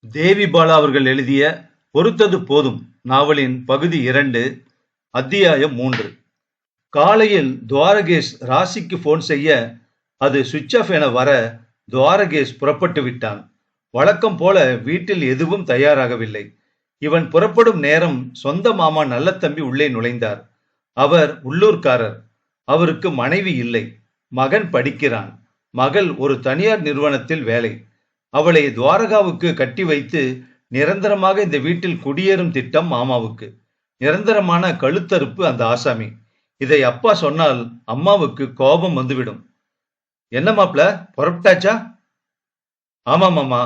தேவி பாலா அவர்கள் எழுதிய பொறுத்தது போதும் நாவலின் பகுதி இரண்டு அத்தியாயம் மூன்று. காலையில் துவாரகேஷ் ராசிக்கு போன் செய்ய அது சுவிட்ச் ஆஃப் என வர துவாரகேஷ் புறப்பட்டு விட்டான். வழக்கம் போல வீட்டில் எதுவும் தயாராகவில்லை. இவன் புறப்படும் நேரம் சொந்த மாமா நல்ல தம்பி உள்ளே நுழைந்தார். அவர் உள்ளூர்காரர். அவருக்கு மனைவி இல்லை. மகன் படிக்கிறான். மகள் ஒரு தனியார் நிறுவனத்தில் வேலை. அவளை துவாரகாவுக்கு கட்டி வைத்து நிரந்தரமாக இந்த வீட்டில் குடியேறும் திட்டம் மாமாவுக்கு. நிரந்தரமான கழுத்தறுப்பு அந்த ஆசாமி. இதை அப்பா சொன்னால் அம்மாவுக்கு கோபம் வந்துவிடும். என்ன மாப்ள புறப்பட்டாச்சா? ஆமா மாமா.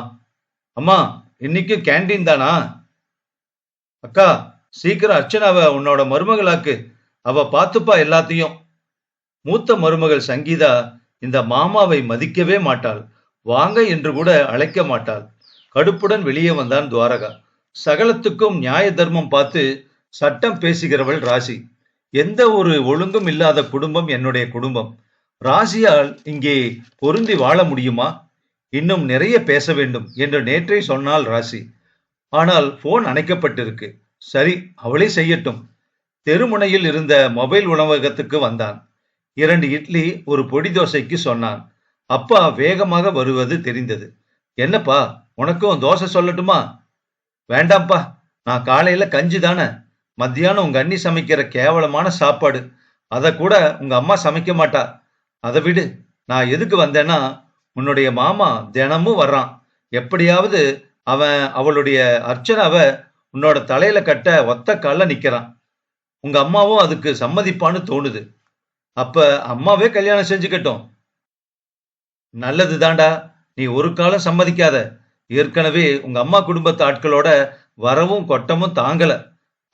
அம்மா இன்னைக்கு கேண்டீன் தானா? அக்கா சீக்கிரம் அர்ச்சனாவை உன்னோட மருமகளாக்கு. அவ பார்த்துப்பா எல்லாத்தையும். மூத்த மருமகள் சங்கீதா இந்த மாமாவை மதிக்கவே மாட்டாள். வாங்க என்று கூட அழைக்க மாட்டாள். கடுப்புடன் வெளியே வந்தான் துவாரகா. சகலத்துக்கும் நியாய தர்மம் பார்த்து சட்டம் பேசுகிறவள் ராசி. எந்த ஒரு ஒழுங்கும் இல்லாத குடும்பம் என்னுடைய குடும்பம். ராசியால் இங்கே பொருந்தி வாழ முடியுமா? இன்னும் நிறைய பேச வேண்டும் என்று நேற்றே சொன்னாள் ராசி. ஆனால் போன் அணைக்கப்பட்டிருக்கு. சரி அவளே செய்யட்டும். தெருமுனையில் இருந்த மொபைல் உணவகத்துக்கு வந்தான். இரண்டு இட்லி ஒரு பொடி தோசைக்கு சொன்னான். அப்பா வேகமாக வருவது தெரிந்தது. என்னப்பா உனக்கும் தோசை சொல்லட்டுமா? வேண்டாம்ப்பா நான் காலையில கஞ்சி தானே. மத்தியானம் உங்க அண்ணி சமைக்கிற கேவலமான சாப்பாடு. அதை கூட உங்க அம்மா சமைக்க மாட்டா. அதை விடு நான் எதுக்கு வந்தேன்னா உன்னுடைய மாமா தினமும் வர்றான். எப்படியாவது அவன் அவளுடைய அர்ச்சனாவை உன்னோட தலையில கட்ட ஒத்த கால்ல நிக்கிறான். உங்க அம்மாவும் அதுக்கு சம்மதிப்பான்னு தோணுது. அப்ப அம்மாவே கல்யாணம் செஞ்சுக்கட்டும். நல்லது தாண்டா நீ ஒரு காலம் சம்மதிக்காத. ஏற்கனவே உங்க அம்மா குடும்பத்து ஆட்களோட வரவும் கொட்டமும் தாங்கல.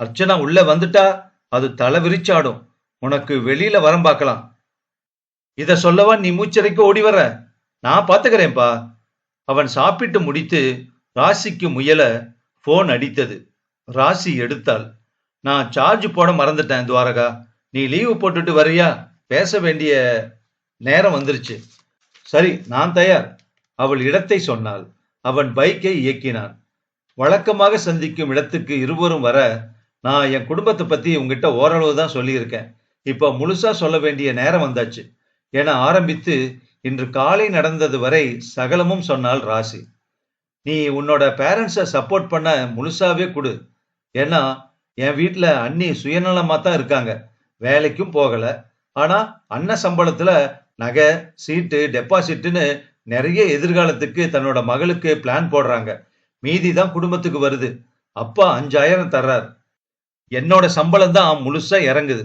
அர்ச்சனா உள்ள வந்துட்டா அது தலை விரிச்சாடும். உனக்கு வெளியில வரம் பார்க்கலாம். இத சொல்லவா நீ மூச்சரைக்கு ஓடி வர நான் பாத்துக்கிறேன்பா அவன் சாப்பிட்டு முடித்து ராசிக்கு முயல போன் அடித்தது. ராசி எடுத்தாள். நான் சார்ஜ் போட மறந்துட்டேன் துவாரகா. நீ லீவு போட்டுட்டு வரியா பேச வேண்டிய நேரம் வந்துருச்சு. சரி நான் தயார். அவள் இடத்தை சொன்னாள். அவன் பைக்கை இயக்கினான். வழக்கமாக சந்திக்கும் இடத்துக்கு இருவரும் வர நான் என் குடும்பத்தை பத்தி உங்ககிட்ட ஓரளவு தான் சொல்லியிருக்கேன். இப்போ முழுசா சொல்ல வேண்டிய நேரம் வந்தாச்சு. என ஆரம்பித்து இன்று காலை நடந்தது வரை சகலமும் சொன்னாள் ராசி. நீ உன்னோட பேரண்ட்ஸை சப்போர்ட் பண்ண முழுசாவே கொடு. ஏன்னா என் வீட்டில் அண்ணி சுயநலமாக தான் இருக்காங்க. வேலைக்கும் போகலை. ஆனால் அண்ணன் சம்பளத்தில் நகை சீட்டு டெபாசிட்னு நிறைய எதிர்காலத்துக்கு தன்னோட மகளுக்கு பிளான் போடுறாங்க. மீதி தான் குடும்பத்துக்கு வருது. அப்பா அஞ்சாயிரம் தர்றார். என்னோட சம்பளம் தான் முழுசா இறங்குது.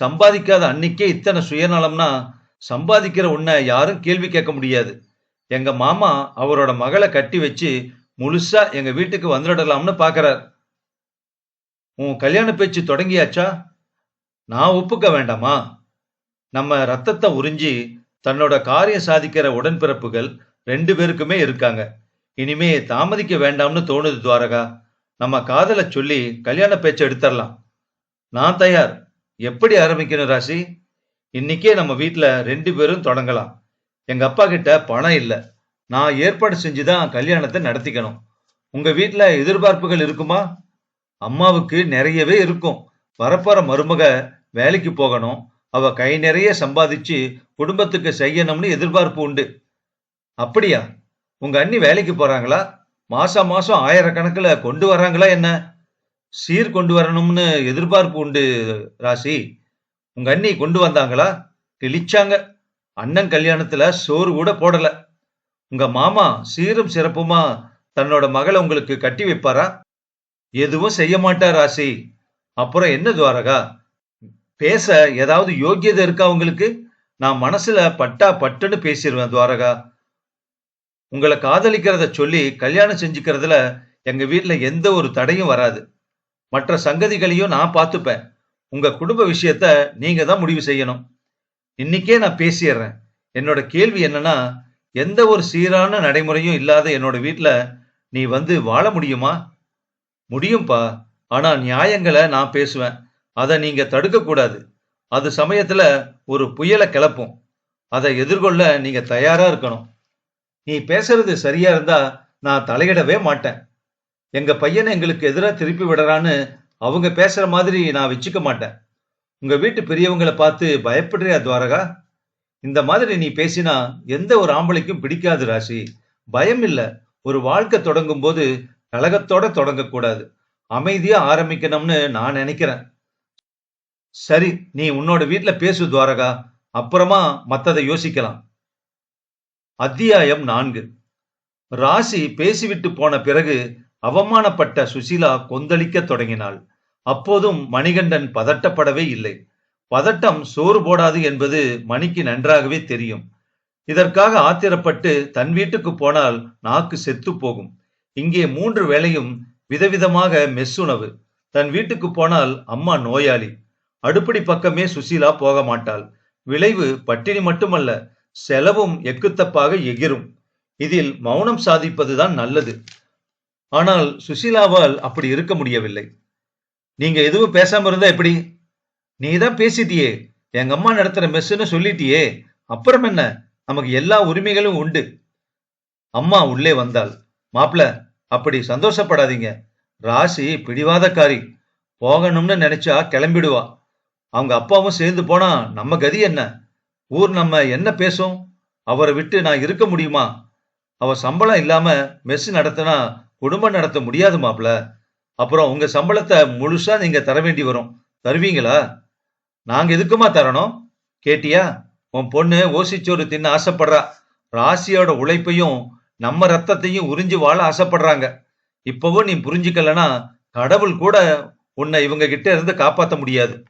சம்பாதிக்காத அன்னைக்கே இத்தனை சுயநலம்னா சம்பாதிக்கிற உன்னை யாரும் கேள்வி கேட்க முடியாது. எங்க மாமா அவரோட மகளை கட்டி வச்சு முழுசா எங்க வீட்டுக்கு வந்துடலாம்னு பாக்குறார். உன் கல்யாண பேச்சு தொடங்கியாச்சா? நான் ஒப்புக்க வேண்டாமா? நம்ம ரத்தத்தை உறிஞ்சி தன்னோட காரியம் சாதிக்கிற உடன்பிறப்புகள் ரெண்டு பேருக்குமே இருக்காங்க. இனிமே தாமதிக்க வேண்டாம்னு தோணுது துவாரகா. நம்ம காதலை சொல்லி கல்யாண பேச்சை எடுத்துடலாம் நான் தயார். எப்படி ஆரம்பிக்கணும் ராசி? இன்னைக்கே நம்ம வீட்டில் ரெண்டு பேரும் தொடங்கலாம். எங்க அப்பா கிட்ட பணம் இல்லை. நான் ஏற்பாடு செஞ்சு தான் கல்யாணத்தை நடத்திக்கணும். உங்க வீட்டில் எதிர்பார்ப்புகள் இருக்குமா? அம்மாவுக்கு நிறையவே இருக்கும். வரப்போற மருமக வேலைக்கு போகணும். அவ கை நிறைய சம்பாதிச்சு குடும்பத்துக்கு செய்யணும்னு எதிர்பார்ப்பு உண்டு. அப்படியா? உங்க அண்ணி வேலைக்கு போறாங்களா? மாசம் மாசம் ஆயிரக்கணக்கில் கொண்டு வராங்களா என்ன? சீர் கொண்டு வரணும்னு எதிர்பார்ப்பு உண்டு ராசி. உங்க அண்ணி கொண்டு வந்தாங்களா? கிழிச்சாங்க. அண்ணன் கல்யாணத்துல சோறு கூட போடல. உங்க மாமா சீரும் சிறப்புமா தன்னோட மகளை உங்களுக்கு கட்டி வைப்பாரா? எதுவும் செய்ய மாட்டா ராசி. அப்புறம் என்ன துவாரகா? பேச ஏதாவது யோக்கியதை இருக்கா உங்களுக்கு? நான் மனசுல பட்டா பட்டுன்னு பேசிடுவேன் துவாரகா. உங்களை காதலிக்கிறத சொல்லி கல்யாணம் செஞ்சுக்கிறதுல எங்க வீட்டுல எந்த ஒரு தடையும் வராது. மற்ற சங்கதிகளையும் நான் பார்த்துப்பேன். உங்க குடும்ப விஷயத்த நீங்க தான் முடிவு செய்யணும். இன்னைக்கே நான் பேசிடுறேன். என்னோட கேள்வி என்னன்னா எந்த ஒரு சீரான நடைமுறையும் இல்லாத என்னோட வீட்டுல நீ வந்து வாழ முடியுமா? முடியும்பா. ஆனா நியாயங்களை நான் பேசுவேன். அதை நீங்க தடுக்கக்கூடாது. அது சமயத்துல ஒரு புயலை கிளப்பும். அதை எதிர்கொள்ள நீங்க தயாரா இருக்கணும். நீ பேசுறது சரியா இருந்தா நான் தலையிடவே மாட்டேன். எங்க பையனை எங்களுக்கு எதிராக திருப்பி விடுறான்னு அவங்க பேசுற மாதிரி நான் வச்சுக்க மாட்டேன். உங்க வீட்டு பெரியவங்களை பார்த்து பயப்படுறியா துவாரகா? இந்த மாதிரி நீ பேசினா எந்த ஒரு ஆம்பளைக்கும் பிடிக்காது ராசி. பயம் இல்ல. ஒரு வாழ்க்கை தொடங்கும் போது கழகத்தோட தொடங்கக்கூடாது. அமைதியா ஆரம்பிக்கணும்னு நான் நினைக்கிறேன். சரி நீ உன்னோட வீட்டுல பேசு துவாரகா. அப்புறமா மத்ததை யோசிக்கலாம். அத்தியாயம் நான்கு. ராசி பேசிவிட்டு போன பிறகு அவமானப்பட்ட சுசீலா கொந்தளிக்க தொடங்கினாள். அப்போதும் மணிகண்டன் பதட்டப்படவே இல்லை. பதட்டம் சோறு போடாது என்பது மணிக்கு நன்றாகவே தெரியும். இதற்காக ஆத்திரப்பட்டு தன் வீட்டுக்கு போனால் நாக்கு செத்து போகும். இங்கே மூன்று வேளையும் விதவிதமாக மெஸ்ஸுணவு. தன் வீட்டுக்கு போனால் அம்மா நோயாளி. அடுப்படி பக்கமே சுசீலா போக மாட்டாள். விளைவு பட்டினி மட்டுமல்ல செலவும் எக்குத்தப்பாக எகிரும். இதில் மௌனம் சாதிப்பதுதான் நல்லது. ஆனால் சுசீலாவால் அப்படி இருக்க முடியவில்லை. நீங்க எதுவும் பேசாம இருந்தா எப்படி? நீ தான் பேசிட்டியே. எங்க அம்மா நடத்துற மெஸ்ஸுன்னு சொல்லிட்டியே. அப்புறம் என்ன? நமக்கு எல்லா உரிமைகளும் உண்டு. அம்மா உள்ளே வந்தாள். மாப்ள அப்படி சந்தோஷப்படாதீங்க. ராசி பிடிவாதக்காரி. போகணும்னு நினைச்சா கிளம்பிடுவா. அவங்க அப்பாவும் சேர்ந்து போனா நம்ம கதி என்ன? ஊர் நம்ம என்ன பேசும்? அவரை விட்டு நான் இருக்க முடியுமா? அவர் சம்பளம் இல்லாம மெஸ் நடத்தினா குடும்பம் நடத்த முடியாது மாப்ள. அப்புறம் உங்க சம்பளத்தை முழுசா நீங்க தர வேண்டி வரும். தருவீங்களா? நாங்க எதுக்குமா தரணும்? கேட்டியா? உன் பொண்ணு ஓசிச்சோறு தின்னு ஆசைப்படுறா. ராசியோட உழைப்பையும் நம்ம ரத்தத்தையும் உறிஞ்சி வாழ ஆசைப்படுறாங்க. இப்பவும் நீ புரிஞ்சுக்கலனா கடவுள் கூட உன்னை இவங்க கிட்ட இருந்து காப்பாற்ற முடியாது.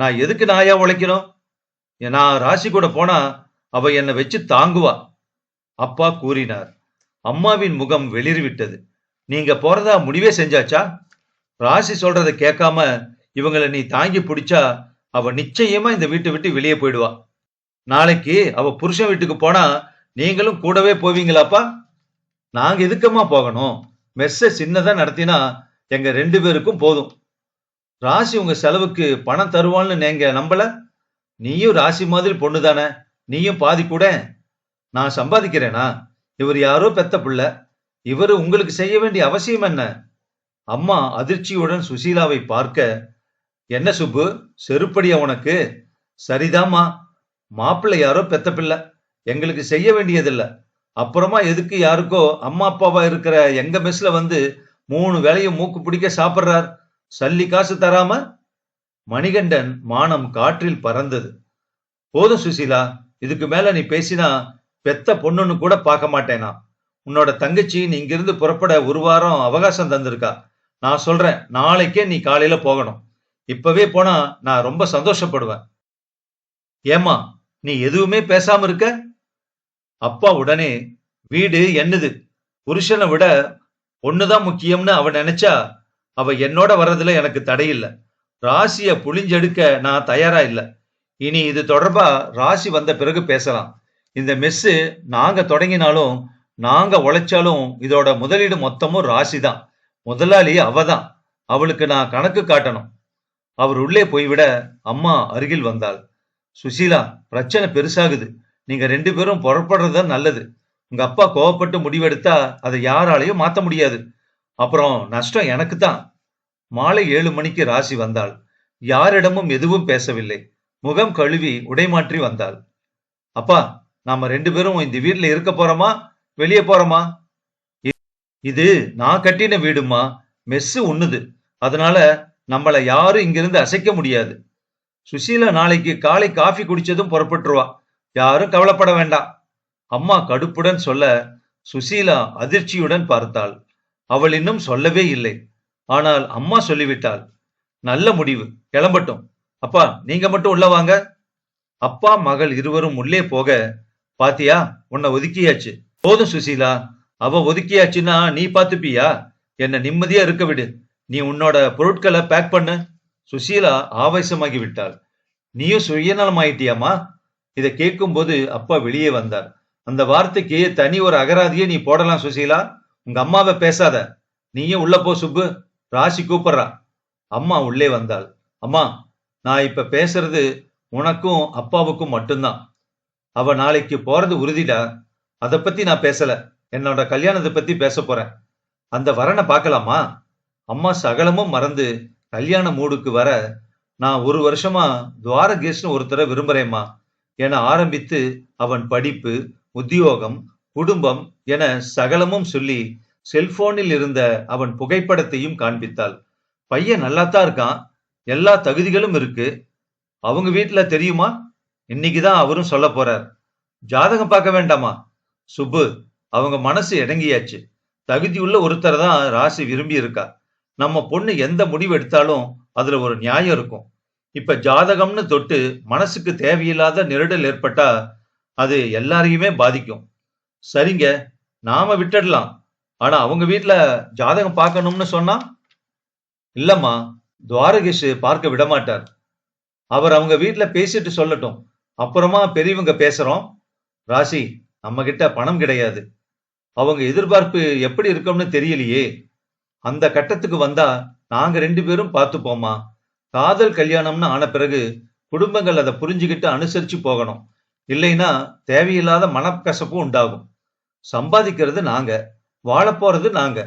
நான் எதுக்கு நாயா உழைக்கணும் நான் ராசி கூட போனா அவ என்னை வச்சு தாங்குவா. அப்பா கூறினார். அம்மாவின் முகம் வெளிர்விட்டது. நீங்க போறதா முடிவே செஞ்சாச்சா? ராசி சொல்றதை கேட்காம இவங்களை நீ தாங்கி பிடிச்சா அவ நிச்சயமா இந்த வீட்டை விட்டு வெளியே போயிடுவா. நாளைக்கு அவ புருஷன் வீட்டுக்கு போனா நீங்களும் கூடவே போவீங்களாப்பா? நாங்க எதுக்கம்மா போகணும்? மெஸ்ஸ சின்னதா நடத்தினா எங்க ரெண்டு பேருக்கும் போதும். ராசி உங்க செலவுக்கு பணம் தருவான்னு நீங்க நம்பல? நீயும் ராசி மாதிரி பொண்ணு தானே நீயும் பாதி கூட. நான் சம்பாதிக்கிறேனா? இவர் யாரோ பெத்த பிள்ளை. இவர் உங்களுக்கு செய்ய வேண்டிய அவசியம் என்ன? அம்மா அதிர்ச்சியுடன் சுசீலாவை பார்க்க என்ன சுப்பு? செருப்படியா உனக்கு? சரிதாம்மா. மாப்பிள்ளை யாரோ பெத்த பிள்ளை. எங்களுக்கு செய்ய வேண்டியதில்லை. அப்புறமா எதுக்கு யாருக்கோ அம்மா அப்பாவா இருக்கிற எங்க மெஸ்ல வந்து மூணு வேலையும் மூக்கு பிடிக்க சாப்பிட்றார். சல்லி காசு தராம மணிகண்டன் மானம் காற்றில் பறந்தது. போதும் சுசீலா இதுக்கு மேல நீ பேசினா பெத்த பொண்ணுன்னு கூட பார்க்க மாட்டேனா? உன்னோட தங்கச்சி நீ இங்கிருந்து புறப்பட ஒரு வாரம் அவகாசம் தந்திருக்கா? நான் சொல்றேன் நாளைக்கே நீ காலையில போகணும். இப்பவே போனா நான் ரொம்ப சந்தோஷப்படுவேன். ஏமா நீ எதுவுமே பேசாம இருக்க? அப்பா உடனே வீடு என்னது? புருஷனை விட பொண்ணுதான் முக்கியம்னு அவ நினைச்சா அவ என்னோட வர்றதுல எனக்கு தடையில்லை ராசியை புளிஞ்செடுக்க நான் தயாரா இல்லை. இனி இது தொடர்பா ராசி வந்த பிறகு பேசலாம். இந்த மெஸ்ஸு நாங்க தொடங்கினாலும் நாங்க உழைச்சாலும் இதோட முதலீடு மொத்தமும் ராசி தான். முதலாளி அவ தான். அவளுக்கு நான் கணக்கு காட்டணும். அவர் உள்ளே போய்விட அம்மா அருகில் வந்தாள். சுசீலா பிரச்சனை பெருசாகுது. நீங்க ரெண்டு பேரும் புறப்படுறது நல்லது. உங்க அப்பா கோவப்பட்டு முடிவெடுத்தா அதை யாராலையும் மாத்த முடியாது. அப்புறம் நஷ்டம் எனக்கு தான் மாலை ஏழு மணிக்கு ராசி வந்தாள். யாரிடமும் எதுவும் பேசவில்லை. முகம் கழுவி உடைமாற்றி வந்தாள். அப்பா நாம ரெண்டு பேரும் இந்த வீட்ல இருக்க போறோமா? வெளியே போறோமா? இது நான் கட்டின வீடுமா? மெஸ்ஸு உண்ணுது. அதனால நம்மள யாரும் இங்கிருந்து அசைக்க முடியாது. சுசீலா நாளைக்கு காலை காஃபி குடிச்சதும் புறப்பட்டுருவா. யாரும் கவலைப்பட வேண்டாம். அம்மா கடுப்புடன் சொல்ல சுசீலா அதிர்ச்சியுடன் பார்த்தாள். அவள் இன்னும் சொல்லவே இல்லை. ஆனால் அம்மா சொல்லிவிட்டாள் நல்ல முடிவு கிளம்பட்டும். அப்பா நீங்க மட்டும் உள்ள வாங்க. அப்பா மகள் இருவரும் உள்ளே போக பாத்தியா உன்னை ஒதுக்கியாச்சு. போதும் சுசீலா அவ ஒதுக்கியாச்சுன்னா நீ பாத்துப்பியா? என்ன நிம்மதியா இருக்க விடு. நீ உன்னோட பொருட்களை பேக் பண்ணு. சுசீலா ஆவேசமாகி விட்டாள் நீயும் சுயநலமாயிட்டியாமா இதை கேட்கும்போது அப்பா வெளியே வந்தார். அந்த வார்த்தைக்கு தனி ஒரு அகராதியை நீ போடலாம் சுசீலா. உங்க அம்மாவை பேசாத. நீயும் உள்ள போ சுப்பு. ராசி கூப்பிடுறா. அம்மா உள்ளே வந்தாள். அம்மா நான் இப்ப பேசுறது உனக்கும் அப்பாவுக்கும் மட்டும்தான். அவ நாளைக்கு போறது உறுதிடா. அத பத்தி நான் பேசல. என்னோட கல்யாணத்தை பத்தி பேச போறேன். அந்த வரனை பார்க்கலாமா? அம்மா சகலமும் மறந்து கல்யாண மூடுக்கு வர நான் ஒரு வருஷமா துவாரகேஷ்னு ஒருத்தரை விரும்புறேம்மா. என ஆரம்பித்து அவன் படிப்பு உத்தியோகம் குடும்பம் என சகலமும் சொல்லி செல்போனில் இருந்த அவன் புகைப்படத்தையும் காண்பித்தாள். பையன் நல்லாத்தான் இருக்கான். எல்லா தகுதிகளும் இருக்கு. அவங்க வீட்டுல தெரியுமா? இன்னைக்குதான் அவரும் சொல்ல போறார். ஜாதகம் பார்க்க வேண்டாமா? சுப்பு அவங்க மனசு இடங்கியாச்சு தகுதியுள்ள ஒருத்தர் தான் ராசி விரும்பி இருக்கா? நம்ம பொண்ணு எந்த முடிவு எடுத்தாலும் அதுல ஒரு நியாயம் இருக்கும். இப்ப ஜாதகம்னு தொட்டு மனசுக்கு தேவையில்லாத நெருடல் ஏற்பட்டா அது எல்லாரையுமே பாதிக்கும். சரிங்க நாம விட்டுடலாம். ஆனா அவங்க வீட்ல ஜாதகம் பார்க்கணும்னு சொன்னா? இல்லம்மா துவாரகேஷ் பார்க்க விட மாட்டார் அவர் அவங்க வீட்டுல பேசிட்டு சொல்லட்டும். அப்புறமா பெரியவங்க பேசுறோம். ராசி நம்ம கிட்ட பணம் கிடையாது. அவங்க எதிர்பார்ப்பு எப்படி இருக்கும்னு தெரியலையே. அந்த கட்டத்துக்கு வந்தா நாங்க ரெண்டு பேரும் பார்த்துப்போமா காதல் கல்யாணம்னு ஆன பிறகு குடும்பங்கள் அதை புரிஞ்சுக்கிட்டு அனுசரிச்சு போகணும். இல்லைன்னா தேவையில்லாத மனக்கசப்பும் உண்டாகும். சம்பாதிக்கிறது நாங்க வாழ போறது நாங்க.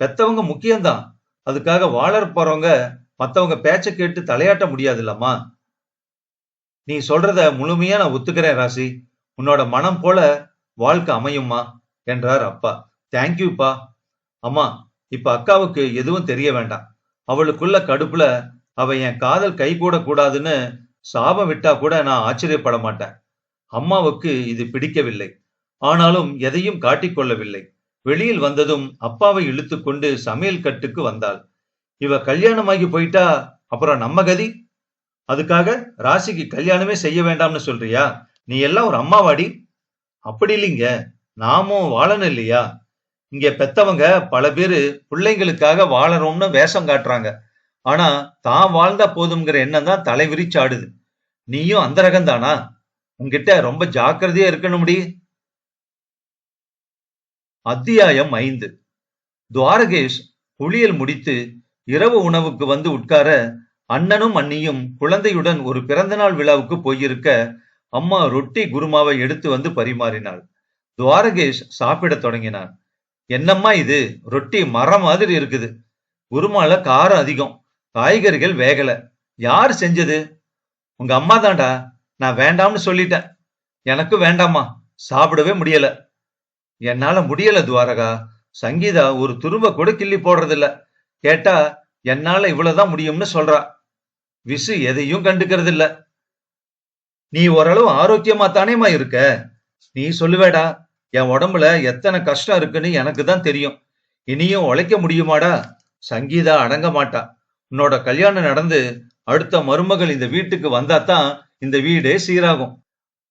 பெத்தவங்க முக்கியம்தான். அதுக்காக வாழற போறவங்க மத்தவங்க பேச்ச கேட்டு தலையாட்ட முடியாது இல்லம்மா நீ சொல்றத முழுமையா நான் ஒத்துக்கிறேன் ராசி. உன்னோட மனம் போல வாழ்க்கை அமையும்மா என்றார் அப்பா. தேங்க்யூப்பா அம்மா இப்ப அக்காவுக்கு எதுவும் தெரிய வேண்டாம். அவளுக்குள்ள கடுப்புல அவ என் காதல் கை கூட கூடாதுன்னு சாபம் விட்டா கூட நான் ஆச்சரியப்பட மாட்டேன். அம்மாவுக்கு இது பிடிக்கவில்லை. ஆனாலும் எதையும் காட்டிக்கொள்ளவில்லை. வெளியில் வந்ததும் அப்பாவை இழுத்துக்கொண்டு சமையல் கட்டுக்கு வந்தாள். இவ கல்யாணமாகி போயிட்டா அப்புறம் நம்ம கதி? அதுக்காக ராசிக்கு கல்யாணமே செய்ய வேண்டாம்னு சொல்றியா? நீ எல்லாம் ஒரு அம்மாவாடி? அப்படி இல்லைங்க. நாமும் வாழணும் இல்லையா? இங்க பெத்தவங்க பல பேரு பிள்ளைங்களுக்காக வாழறோம்னு வேஷம் காட்டுறாங்க. ஆனா தான் வாழ்ந்தா போதுங்கிற எண்ணம் தான் தலைவிரிச்சாடுது நீயும் அந்த ரகம் தானா உன்கிட்ட ரொம்ப ஜாக்கிரதையா இருக்கணும் முடி அத்தியாயம் ஐந்து. துவாரகேஷ் குளியல் முடித்து இரவு உணவுக்கு வந்து உட்கார அண்ணனும் அண்ணியும் குழந்தையுடன் ஒரு பிறந்தநாள் விழாவுக்கு போயிருக்க அம்மா ரொட்டி குருமாவை எடுத்து வந்து பரிமாறினாள். துவாரகேஷ் சாப்பிடத் தொடங்கினான். என்னம்மா இது? ரொட்டி மரம் மாதிரி இருக்குது. குருமால காரம் அதிகம். காய்கறிகள் வேகல. யார் செஞ்சது? உங்க அம்மா தாண்டா நான் வேண்டாம்னு சொல்லிட்டேன். எனக்கு வேண்டாமா சாப்பிடவே முடியல. என்னால முடியல துவாரகா. சங்கீதா ஒரு துரும்ப கூட கிள்ளி போடுறதில்ல. கேட்டா என்னால இவ்வளவுதான் முடியும்னு சொல்றா. விசு எதையும் கண்டுக்கிறது இல்ல நீ ஓரளவு ஆரோக்கியமா தானேமா இருக்க? நீ சொல்லுவேடா என் உடம்புல எத்தனை கஷ்டம் இருக்குன்னு எனக்கு தான் தெரியும். இனியும் உழைக்க முடியுமாடா? சங்கீதா அடங்க மாட்டா. உன்னோட கல்யாணம் நடந்து அடுத்த மருமகள் இந்த வீட்டுக்கு வந்தா தான் இந்த வீடே சீராகும்.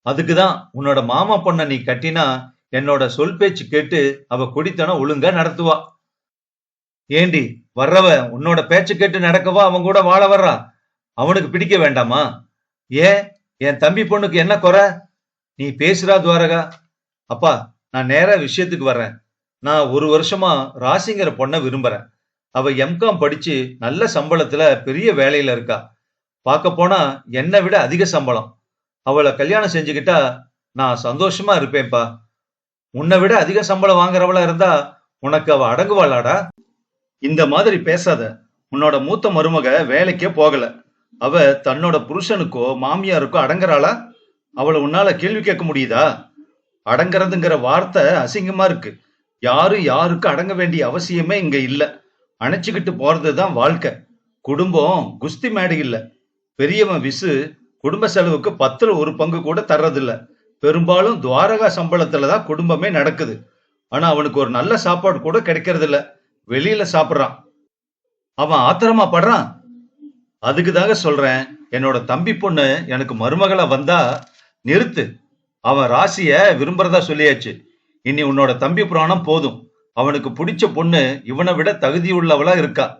அதுக்குதான் உன்னோட மாமா பொண்ண நீ கட்டினா என்னோட சொல் பேச்சு கேட்டு அவ குடித்தனம் ஒழுங்கா நடத்துவா. ஏண்டி வர்றவ உன்னோட பேச்சு கேட்டு நடக்கவா அவன் கூட வாழ வர்றா? அவனுக்கு பிடிக்க வேண்டாமா? ஏன்? என் தம்பி பொண்ணுக்கு என்ன குறை? நீ பேசுறா துவாரகா. அப்பா நான் நேரா விஷயத்துக்கு வர்றேன். நான் ஒரு வருஷமா ராசிங்கிற பொண்ணை விரும்புறேன். அவ எம்காம் படிச்சு நல்ல சம்பளத்துல பெரிய வேலையில இருக்கா. பார்க்க போனா என்னை விட அதிக சம்பளம். அவளை கல்யாணம் செஞ்சுக்கிட்டா நான் சந்தோஷமா இருப்பேன்ப்பா. உன்னை விட அதிக சம்பளம் வாங்குறவளா இருந்தா உனக்கு அவ அடங்குவாளாடா? இந்த மாதிரி பேசாத. உன்னோட மூத்த மருமக வேலைக்கே போகல. அவ தன்னோட புருஷனுக்கோ மாமியாருக்கோ அடங்குறாளா? அவளை உன்னால கேள்வி கேட்க முடியுதா? அடங்குறதுங்கிற வார்த்தை அசிங்கமா இருக்கு. யாரும் யாருக்கும் அடங்க வேண்டிய அவசியமே இங்க இல்ல. அணைச்சுக்கிட்டு போறதுதான் வாழ்க்கை. குடும்பம் குஸ்தி மேடை இல்ல பெரியவன் விசு குடும்ப செலவுக்கு பத்துல ஒரு பங்கு கூட தர்றதில்லை. பெரும்பாலும் துவாரகா சம்பளத்துல தான் குடும்பமே நடக்குது. ஆனா அவனுக்கு ஒரு நல்ல சாப்பாடு கூட கிடைக்கிறது இல்ல வெளியில சாப்பிடுறான். அவன் ஆத்திரமா படுறான். அதுக்கு தாங்க சொல்றேன் என்னோட தம்பி பொண்ணு எனக்கு மருமகளா வந்தா நிறுத்து. அவன் ராசிய விரும்புறதா சொல்லியாச்சு. இனி உன்னோட தம்பி புராணம் போதும். அவனுக்கு பிடிச்ச பொண்ணு இவனை விட தகுதியுள்ளவளா இருக்கா?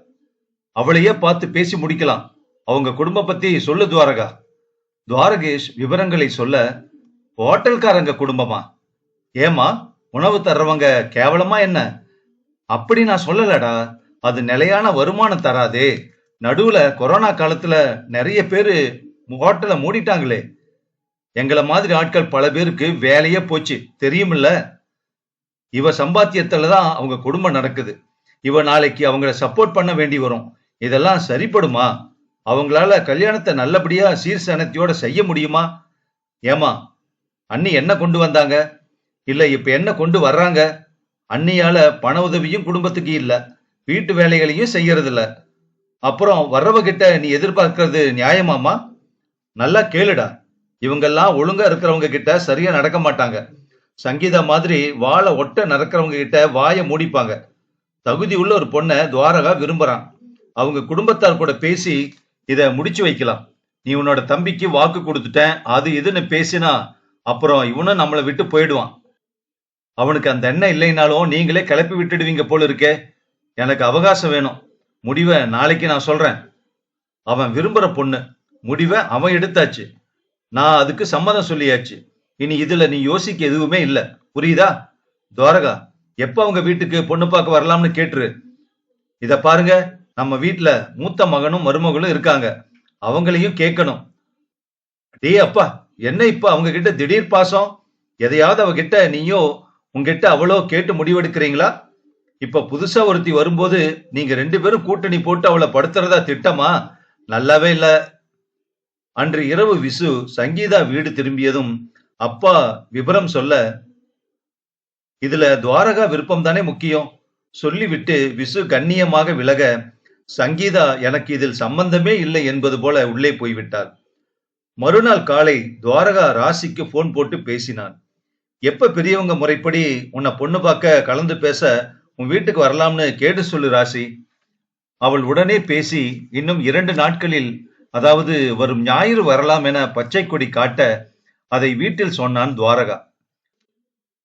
அவளையே பார்த்து பேசி முடிக்கலாம். அவங்க குடும்ப பத்தி சொல்லு துவாரகா. துவாரகேஷ் விவரங்களை சொல்ல ஹோட்டல்காரங்க குடும்பமா? ஏமா உணவு தர்றவங்க கேவலமா என்ன? அப்படி நான் சொல்லலடா. அது நிலையான வருமானம் தராதே. நடுவுல கொரோனா காலத்துல நிறைய பேரு ஹோட்டலை மூடிட்டாங்களே. எங்களை மாதிரி ஆட்கள் பல பேருக்கு வேலையே போச்சு. தெரியுமில்ல? இவ சம்பாத்தியத்துல தான் அவங்க குடும்பம் நடக்குது. இவ நாளைக்கு அவங்கள சப்போர்ட் பண்ண வேண்டி வரும். இதெல்லாம் சரிப்படுமா? அவங்களால கல்யாணத்தை நல்லபடியா சீர்சனத்தையோட செய்ய முடியுமா? ஏமா அண்ணி என்ன கொண்டு வந்தாங்க? இல்ல இப்ப என்ன கொண்டு வர்றாங்க? அண்ணியால பண உதவியும் குடும்பத்துக்கு இல்ல. வீட்டு வேலைகளையும் செய்யறது இல்ல அப்புறம் வர்றவகிட்ட நீ எதிர்பார்க்கறது நியாயமாமா நல்லா கேளுடா. இவங்கெல்லாம் ஒழுங்கா இருக்கிறவங்க கிட்ட சரியா நடக்க மாட்டாங்க. சங்கீதா மாதிரி வாழை ஒட்ட நடக்கிறவங்க கிட்ட வாயை மூடிப்பாங்க. தகுதி உள்ள ஒரு பொண்ணை துவாரகா விரும்புறான். அவங்க குடும்பத்தார் கூட பேசி இத முடிச்சு வைக்கலாம். நீ உன்னோட தம்பிக்கு வாக்கு கொடுத்துட்டேன். அது இதுன்னு பேசினா அப்புறம் இவனும் நம்மளை விட்டு போயிடுவான். அவனுக்கு அந்த எண்ணம் இல்லைனாலும் நீங்களே கிளப்பி விட்டுடுவீங்க போல இருக்கே. எனக்கு அவகாசம் வேணும். முடிவை நாளைக்கு நான் சொல்றேன். அவன் விரும்புற பொண்ணு. முடிவை அவன் எடுத்தாச்சு. நான் அதுக்கு சம்மதம் சொல்லியாச்சு. இனி இதுல நீ யோசிக்க எதுவுமே இல்ல. புரியுதா? துவாரகா எப்ப அவங்க வீட்டுக்கு பொண்ணு பார்க்க வரலாம்னு கேட்டுரு. இத பாருங்க. நம்ம வீட்டுல மூத்த மகனும் மருமகளும் இருக்காங்க. அவங்களையும் கேட்கணும். டே அப்பா என்ன இப்ப அவங்க கிட்ட திடீர் பாசம்? எதையாவது அவகிட்ட நீயோ உங்ககிட்ட அவ்வளோ கேட்டு முடிவெடுக்கிறீங்களா? இப்ப புதுசா ஒருத்தி வரும்போது நீங்க ரெண்டு பேரும் கூட்டணி போட்டு அவளை படுத்துறதா திட்டமா? நல்லாவே இல்ல. அன்று இரவு விசு சங்கீதா வீடு திரும்பியதும் அப்பா விபரம் சொல்ல இதுல துவாரகா விருப்பம் தானே முக்கியம்? சொல்லிவிட்டு விசு கண்ணியமாக விலக சங்கீதா எனக்கு இதில் சம்பந்தமே இல்லை என்பது போல உள்ளே போய்விட்டாள். மறுநாள் காலை துவாரகா ராசிக்கு போன் போட்டு பேசினான். எப்ப பெரியவங்க முறைப்படி உன்னை பொண்ணு பார்க்க கலந்து பேச உன் வீட்டுக்கு வரலாம்னு கேட்டு சொல்லு ராசி. அவள் உடனே பேசி இன்னும் இரண்டு நாட்களில் அதாவது வரும் ஞாயிறு வரலாம் என பச்சை கொடி காட்ட அதை வீட்டில் சொன்னான் துவாரகா.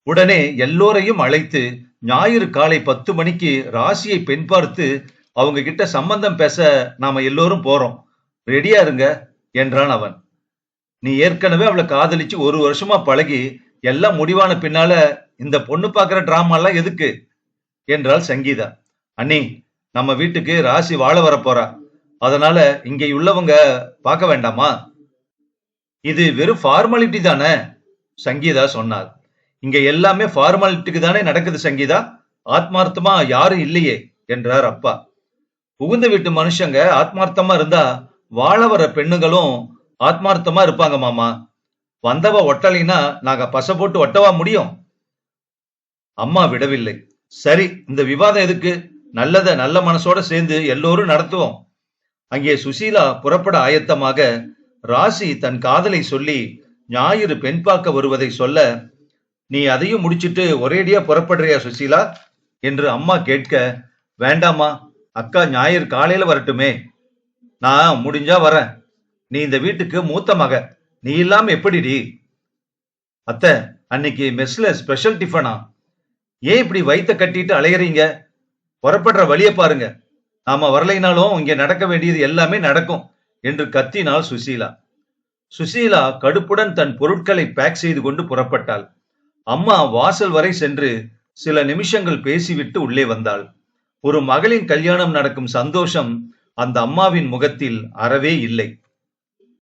உடனே எல்லோரையும் அழைத்து ஞாயிறு காலை பத்து மணிக்கு ராசியை பெண் பார்த்து அவங்க கிட்ட சம்பந்தம் பேச நாம எல்லோரும் போறோம். ரெடியா இருங்க என்றான் அவன். நீ ஏற்கனவே அவளை காதலிச்சு ஒரு வருஷமா பழகி எல்லாம் முடிவான பின்னால இந்த பொண்ணு பாக்குற டிராமா எல்லாம் எதுக்கு? என்றாள் சங்கீதா. அண்ணி நம்ம வீட்டுக்கு ராசி வாழ வர போறா. அதனால இங்கே உள்ளவங்க பார்க்க வேண்டாமா? இது வெறும் ஃபார்மாலிட்டி தானே? சங்கீதா சொன்னார் இங்க எல்லாமே ஃபார்மாலிட்டிக்கு தானே நடக்குது சங்கீதா? ஆத்மார்த்தமா யாரும் இல்லையே என்றார் அப்பா. புகுந்த வீட்டு மனுஷங்க ஆத்மார்த்தமா இருந்தா வாழ வர பெண்ணுங்களும் ஆத்மார்த்தமா இருப்பாங்க மாமா. வந்தவ ஒட்டலைன்னா நாங்க பச போட்டு ஒட்டவா முடியும்? அம்மா விடவில்லை. சரி இந்த விவாதம் எதுக்கு? நல்லத நல்ல மனசோட சேர்ந்து எல்லோரும் நடத்துவோம். அங்கே சுசீலா புறப்பட ஆயத்தமாக ராசி தன் காதலை சொல்லி ஞாயிறு பெண் பார்க்க வருவதை சொல்ல நீ அதையும் முடிச்சிட்டு ஒரேடியா புறப்படுறியா சுசீலா? என்று அம்மா கேட்க வேண்டாமா அக்கா ஞாயிறு காலையில வரட்டுமே. நான் முடிஞ்சா வரேன். நீ இந்த வீட்டுக்கு மூத்த மக. நீ இல்லாம எப்படிடி? அத்த அன்னைக்கு மெஸ்ல ஸ்பெஷல் டிஃபனா ஏன் இப்படி வயித்த கட்டிட்டு அலையறீங்க? புறப்படுற வழிய பாருங்க. நாம வரலைனாலும் இங்க நடக்க வேண்டியது எல்லாமே நடக்கும் என்று கத்தினாள் சுசீலா. சுசீலா கடுப்புடன் தன் பொருட்களை பேக் செய்து கொண்டு புறப்பட்டாள். அம்மா வாசல் வரை சென்று சில நிமிஷங்கள் பேசிவிட்டு உள்ளே வந்தாள். ஒரு மகளின் கல்யாணம் நடக்கும் சந்தோஷம் அந்த அம்மாவின் முகத்தில் அறவே இல்லை.